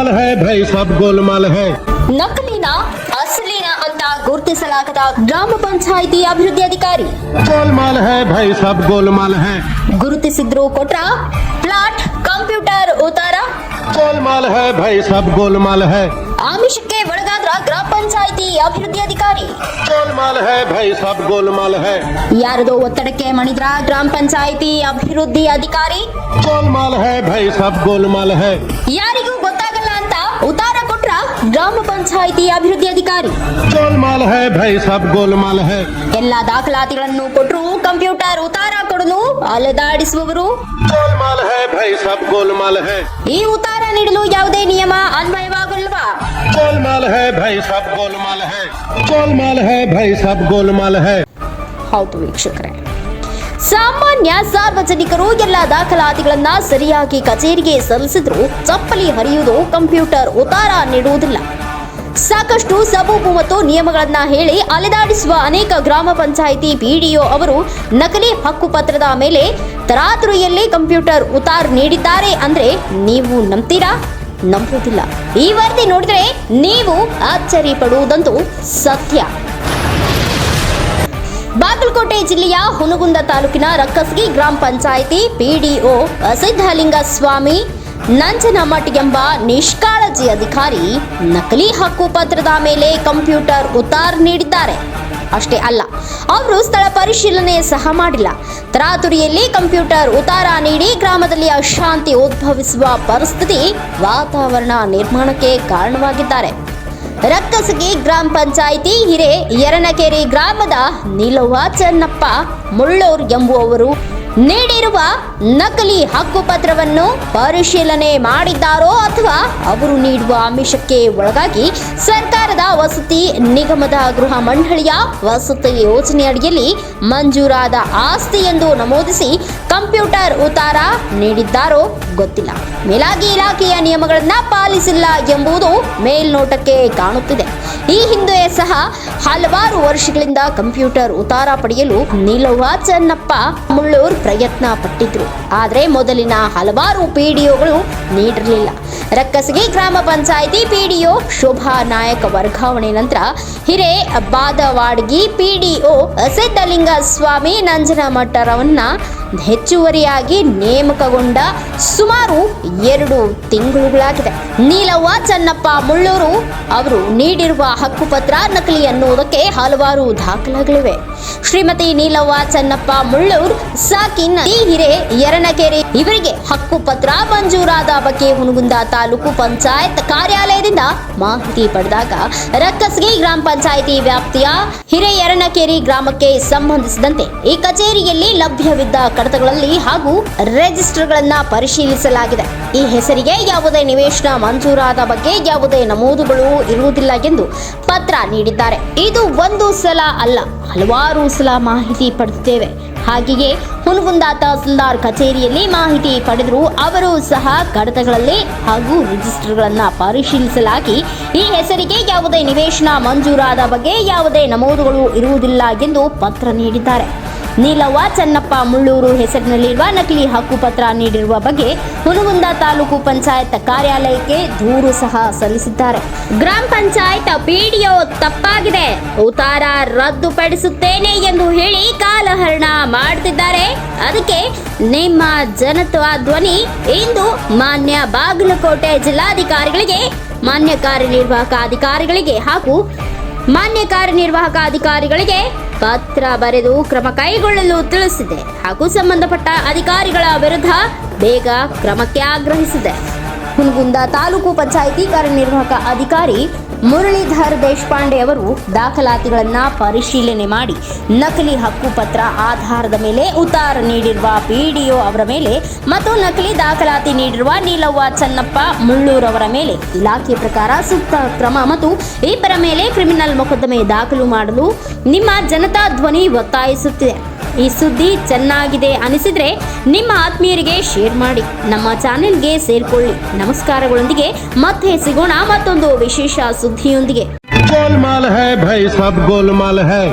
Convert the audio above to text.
गोलमाल है भाई सब गोलमाल है ನಕಲಿನ ಅಸಲಿನ ಅಂತ ಗುರುತಿಸಲಾಗದ ಗ್ರಾಮ ಪಂಚಾಯಿತಿ ಅಭಿವೃದ್ಧಿ ಅಧಿಕಾರಿ गोलमाल है भाई सब गोलमाल है ಗುರುತಿಸಿದ್ರು ಕೊಟ್ರ ಪ್ಲಾಟ್ ಕಂಪ್ಯೂಟರ್ ಉತ್ತಾರ गोलमाल है भाई सब गोलमाल है ಆಮಿಷಕ್ಕೆ ಒಳಗಾದ್ರ ಗ್ರಾಮ ಪಂಚಾಯಿತಿ ಅಭಿವೃದ್ಧಿ ಅಧಿಕಾರಿ गोलमाल है भाई सब गोलमाल है ಯಾರದೋ ಒತ್ತಡಕ್ಕೆ ಮಣಿದ್ರ ಗ್ರಾಮ ಪಂಚಾಯಿತಿ ಅಭಿವೃದ್ಧಿ ಅಧಿಕಾರಿ गोलमाल है भाई सब गोलमाल है ಯಾರಿಗೂ ಗೊತ್ತಾಗಲ್ಲ ಅಂತ ಉತ್ತಾರ ಕೊಟ್ರ ಗ್ರಾಮ ಪಂಚಾಯಿತಿ ಅಭಿವೃದ್ಧಿ ಅಧಿಕಾರಿ. ಗೋಲ್ಮಾಲ್ ಹೈ ಭೈ ಸಬ್ ಗೋಲ್ಮಾಲ್ ಹೈ. ಎಲ್ಲ ದಾಖಲಾತಿಗಳನ್ನು ಕೊಟ್ಟರು ಕಂಪ್ಯೂಟರ್ ಉತ್ತಾರ ಕೊಡಲು ಅಲೆದಾಡಿಸುವವರು. ಗೋಲ್ಮಾಲ್ ಹೈ ಭೈ ಸಬ್ ಗೋಲ್ಮಾಲ್ ಹೈ. ಈ ಉತ್ತಾರ ನೀಡಲು ಯಾವುದೇ ನಿಯಮ ಅನ್ವಯವಾಗಲ್ವಾ? ಗೋಲ್ಮಾಲ್ ಹೇ ಭೈ ಸಬ್ ಗೋಲ್ಮಾಲ್ ಹೈ. ಗೋಲ್ಮಾಲ್ ಹೈ ಭೈ ಸಬ್ ಗೋಲ್ಮಾಲ್ ಹೈ. ಹೌದು ವೀಕ್ಷಕರೇ. ಸಾಮಾನ್ಯ ಸಾರ್ವಜನಿಕರು ಎಲ್ಲ ದಾಖಲಾತಿಗಳನ್ನ ಸರಿಯಾಗಿ ಕಚೇರಿಗೆ ಸಲ್ಲಿಸಿದ್ರು ಚಪ್ಪಲಿ ಹರಿಯುವುದು ಕಂಪ್ಯೂಟರ್ ಉತ್ತಾರ ನೀಡುವುದಿಲ್ಲ. ಸಾಕಷ್ಟು ಸಬೂಬು ಮತ್ತು ನಿಯಮಗಳನ್ನ ಹೇಳಿ ಅಲೆದಾಡಿಸುವ ಅನೇಕ ಗ್ರಾಮ ಪಂಚಾಯಿತಿ ಪಿಡಿಒ ಅವರು ನಕಲಿ ಹಕ್ಕುಪತ್ರದ ಮೇಲೆ ತರಾತುರಿಯಲ್ಲಿ ಕಂಪ್ಯೂಟರ್ ಉತ್ತಾರ ನೀಡಿದ್ದಾರೆ ಅಂದ್ರೆ ನೀವು ನಂಬ್ತೀರಾ? ನಂಬುವುದಿಲ್ಲ. ಈ ವರದಿ ನೋಡಿದ್ರೆ ನೀವು ಆಶ್ಚರ್ಯ ಪಡುವುದಂತೂ ಸತ್ಯ. ಬಾಗಲಕೋಟೆ ಜಿಲ್ಲೆಯ ಹುನಗುಂದ ತಾಲೂಕಿನ ರಕ್ಕಸಗಿ ಗ್ರಾಮ ಪಂಚಾಯಿತಿ ಪಿಡಿಒ ಸಿದ್ಧಲಿಂಗ ಸ್ವಾಮಿ ನಂಜನಮಠ್ ಎಂಬ ನಿಷ್ಕಾಳಜಿ ಅಧಿಕಾರಿ ನಕಲಿ ಹಕ್ಕು ಪತ್ರದ ಮೇಲೆ ಕಂಪ್ಯೂಟರ್ ಉತ್ತಾರ ನೀಡಿದ್ದಾರೆ. ಅಷ್ಟೇ ಅಲ್ಲ, ಅವರು ಸ್ಥಳ ಪರಿಶೀಲನೆ ಸಹ ಮಾಡಿಲ್ಲ. ತರಾತುರಿಯಲ್ಲಿ ಕಂಪ್ಯೂಟರ್ ಉತ್ತಾರ ನೀಡಿ ಗ್ರಾಮದಲ್ಲಿ ಅಶಾಂತಿ ಉದ್ಭವಿಸುವ ಪರಿಸ್ಥಿತಿ ವಾತಾವರಣ ನಿರ್ಮಾಣಕ್ಕೆ ಕಾರಣವಾಗಿದ್ದಾರೆ. ರಕ್ಕಸಗಿ ಗ್ರಾಮ ಪಂಚಾಯಿತಿ ಹಿರೇ ಯರನಕೆರೆ ಗ್ರಾಮದ ನಿಲುವ ಚನ್ನಪ್ಪ ಮುಳ್ಳೂರ್ ಎಂಬುವವರು ನೀಡಿರುವ ನಕಲಿ ಹಕ್ಕುಪತ್ರವನ್ನು ಪರಿಶೀಲನೆ ಮಾಡಿದ್ದಾರೋ ಅಥವಾ ಅವರು ನೀಡುವ ಆಮಿಷಕ್ಕೆ ಒಳಗಾಗಿ ಸರ್ಕಾರದ ವಸತಿ ನಿಗಮದ ಗೃಹ ಮಂಡಳಿಯ ವಸತಿ ಯೋಜನೆ ಅಡಿಯಲ್ಲಿ ಮಂಜೂರಾದ ಆಸ್ತಿ ಎಂದು ನಮೂದಿಸಿ ಕಂಪ್ಯೂಟರ್ ಉತ್ತಾರ ನೀಡಿದ್ದಾರೋ ಗೊತ್ತಿಲ್ಲ. ಮೇಲಾಗಿ ಇಲಾಖೆಯ ನಿಯಮಗಳನ್ನ ಪಾಲಿಸಿಲ್ಲ ಎಂಬುದು ಮೇಲ್ನೋಟಕ್ಕೆ ಕಾಣುತ್ತಿದೆ. ಈ ಹಿಂದೆಯೇ ಸಹ ಹಲವಾರು ವರ್ಷಗಳಿಂದ ಕಂಪ್ಯೂಟರ್ ಉತ್ತಾರ ಪಡೆಯಲು ನಿಲುವ ಚೆನ್ನಪ್ಪ ಮುಳ್ಳೂರ್ ಪ್ರಯತ್ನ ಪಟ್ಟಿದ್ರು. ಆದರೆ ಮೊದಲಿನ ಹಲವಾರು ಪಿಡಿಒಗಳು ನೀಡಿರಲಿಲ್ಲ. ರಕ್ಕಸಗಿ ಗ್ರಾಮ ಪಂಚಾಯಿತಿ ಪಿಡಿಒ ಶೋಭಾ ನಾಯಕ ವರ್ಗಾವಣೆ ನಂತರ ಹಿರೇ ಬಾದವಾಡ್ಗಿ ಪಿಡಿಒ ಸಿದ್ದಲಿಂಗ ಸ್ವಾಮಿ ನಂಜನಮಠರವನ್ನ ಹೆಚ್ಚುವರಿಯಾಗಿ ನೇಮಕಗೊಂಡ ಸುಮಾರು ಎರಡು ತಿಂಗಳುಗಳಾಗಿದೆ. ನೀಲವ್ವ, ಚನ್ನಪ್ಪ, ಮುಳ್ಳೂರು ಅವರು ನೀಡಿರುವ ಹಕ್ಕುಪತ್ರ ನಕಲಿ ಅನ್ನುವುದಕ್ಕೆ ಹಲವಾರು ದಾಖಲೆಗಳಿವೆ. ಶ್ರೀಮತಿ ನೀಲವ್ವ, ಚನ್ನಪ್ಪ, ಮುಳ್ಳೂರ್, ಸಾಕಿನ್ ಹಿರೆ ಹಿರೇ, ಯರನಕೆರೆ ಇವರಿಗೆ ಹಕ್ಕುಪತ್ರ ಮಂಜೂರಾದ ಬಗ್ಗೆ ಹುನಗುಂದ ತಾಲೂಕು ಪಂಚಾಯತ್ ಕಾರ್ಯಾಲಯದಿಂದ ಮಾಹಿತಿ ಪಡೆದಾಗ ರಕ್ಕಸ್ಗಿ ಗ್ರಾಮ ಪಂಚಾಯಿತಿ ವ್ಯಾಪ್ತಿಯ ಹಿರೇಯರನಕೆರೆ ಗ್ರಾಮಕ್ಕೆ ಸಂಬಂಧಿಸಿದಂತೆ ಈ ಕಚೇರಿಯಲ್ಲಿ ಲಭ್ಯವಿದ್ದ ಕಡತಗಳಲ್ಲಿ ಹಾಗೂ ರಿಜಿಸ್ಟರ್ಗಳನ್ನ ಪರಿಶೀಲಿಸಲಾಗಿದೆ. ಈ ಹೆಸರಿಗೆ ಯಾವುದೇ ನಿವೇಶನ ಮಂಜೂರಾದ ಬಗ್ಗೆ ಯಾವುದೇ ನಮೂದುಗಳು ಇರುವುದಿಲ್ಲ ಎಂದು ಪತ್ರ ನೀಡಿದ್ದಾರೆ. ಇದು ಒಂದು ಸಲ ಅಲ್ಲ, ಹಲವಾರು ಸಲ ಮಾಹಿತಿ ಪಡೆದಿದ್ದೇವೆ. ಹಾಗೆಯೇ ಹುನಗುಂದ ತಹಸೀಲ್ದಾರ್ ಕಚೇರಿಯಲ್ಲಿ ಮಾಹಿತಿ ಪಡೆದರು ಅವರು ಸಹ ಕಡತಗಳಲ್ಲಿ ಹಾಗೂ ರಿಜಿಸ್ಟರ್ಗಳನ್ನು ಪರಿಶೀಲಿಸಲಾಗಿ ಈ ಹೆಸರಿಗೆ ಯಾವುದೇ ನಿವೇಶನ ಮಂಜೂರಾದ ಬಗ್ಗೆ ಯಾವುದೇ ನಮೂದುಗಳು ಇರುವುದಿಲ್ಲ ಎಂದು ಪತ್ರ ನೀಡಿದ್ದಾರೆ. ನೀಲವ್ವ ಚನ್ನಪ್ಪ ಮುಳ್ಳೂರು ಹೆಸರಿನಲ್ಲಿರುವ ನಕಲಿ ಹಕ್ಕುಪತ್ರ ನೀಡಿರುವ ಬಗ್ಗೆ ಹುನಗುಂದ ತಾಲೂಕು ಪಂಚಾಯತ್ ಕಾರ್ಯಾಲಯಕ್ಕೆ ದೂರು ಸಹ ಸಲ್ಲಿಸಿದ್ದಾರೆ. ಗ್ರಾಮ ಪಂಚಾಯತ್ ಪಿಡಿಒ ತಪ್ಪಾಗಿದೆ. ಉತ್ತಾರ ರದ್ದುಪಡಿಸುತ್ತೇನೆ ಎಂದು ಹೇಳಿ ಕಾಲಹರಣ ಮಾಡುತ್ತಿದ್ದಾರೆ ಅದಕ್ಕೆ ನಿಮ್ಮ ಜನತ್ವ ಧ್ವನಿ ಇಂದು ಮಾನ್ಯ ಬಾಗಲಕೋಟೆ ಜಿಲ್ಲಾಧಿಕಾರಿಗಳಿಗೆ, ಮಾನ್ಯ ಕಾರ್ಯನಿರ್ವಾಹಕ ಅಧಿಕಾರಿಗಳಿಗೆ ಹಾಗೂ ಮಾನ್ಯ ಕಾರ್ಯನಿರ್ವಾಹಕ ಅಧಿಕಾರಿಗಳಿಗೆ ಪತ್ರ ಬರೆದು ಕ್ರಮ ಕೈಗೊಳ್ಳಲು ತಿಳಿಸಿದೆ ಹಾಗೂ ಸಂಬಂಧಪಟ್ಟ ಅಧಿಕಾರಿಗಳ ವಿರುದ್ಧ ಬೇಗ ಕ್ರಮಕ್ಕೆ ಆಗ್ರಹಿಸಿದೆ. ಹುನಗುಂದ ತಾಲೂಕು ಪಂಚಾಯಿತಿ ಕಾರ್ಯನಿರ್ವಾಹಕ ಅಧಿಕಾರಿ ಮುರಳೀಧರ್ ದೇಶಪಾಂಡೆ ಅವರು ದಾಖಲಾತಿಗಳನ್ನು ಪರಿಶೀಲನೆ ಮಾಡಿ ನಕಲಿ ಹಕ್ಕುಪತ್ರ ಆಧಾರದ ಮೇಲೆ ಉತ್ತಾರ ನೀಡಿರುವ ಪಿಡಿಒ ಅವರ ಮೇಲೆ ಮತ್ತು ನಕಲಿ ದಾಖಲಾತಿ ನೀಡಿರುವ ನೀಲವ್ವ ಚನ್ನಪ್ಪ ಮುಳ್ಳೂರ್ ಅವರ ಮೇಲೆ ಇಲಾಖೆ ಪ್ರಕಾರ ಸೂಕ್ತ ಕ್ರಮ ಮತ್ತು ಇಬ್ಬರ ಮೇಲೆ ಕ್ರಿಮಿನಲ್ ಮೊಕದ್ದಮೆ ದಾಖಲು ಮಾಡಲು ನಿಮ್ಮ ಜನತಾ ಧ್ವನಿ ಒತ್ತಾಯಿಸುತ್ತಿದೆ. ಈ ಸುದ್ದಿ ಚೆನ್ನಾಗಿದೆ ಅನಿಸಿದ್ರೆ ನಿಮ್ಮ ಆತ್ಮೀಯರಿಗೆ ಶೇರ್ ಮಾಡಿ. ನಮ್ಮ ಚಾನೆಲ್ಗೆ ಸೇರ್ಕೊಳ್ಳಿ. ನಮಸ್ಕಾರಗಳೊಂದಿಗೆ ಮತ್ತೆ ಸಿಗೋಣ ಮತ್ತೊಂದು ವಿಶೇಷ ಸುದ್ದಿಯೊಂದಿಗೆ. ಗೋಲ್ಮಾಲ್ ಹೈ ಭೈ, ಸಬ್ ಗೋಲ್ಮಾಲ್ ಹೈ.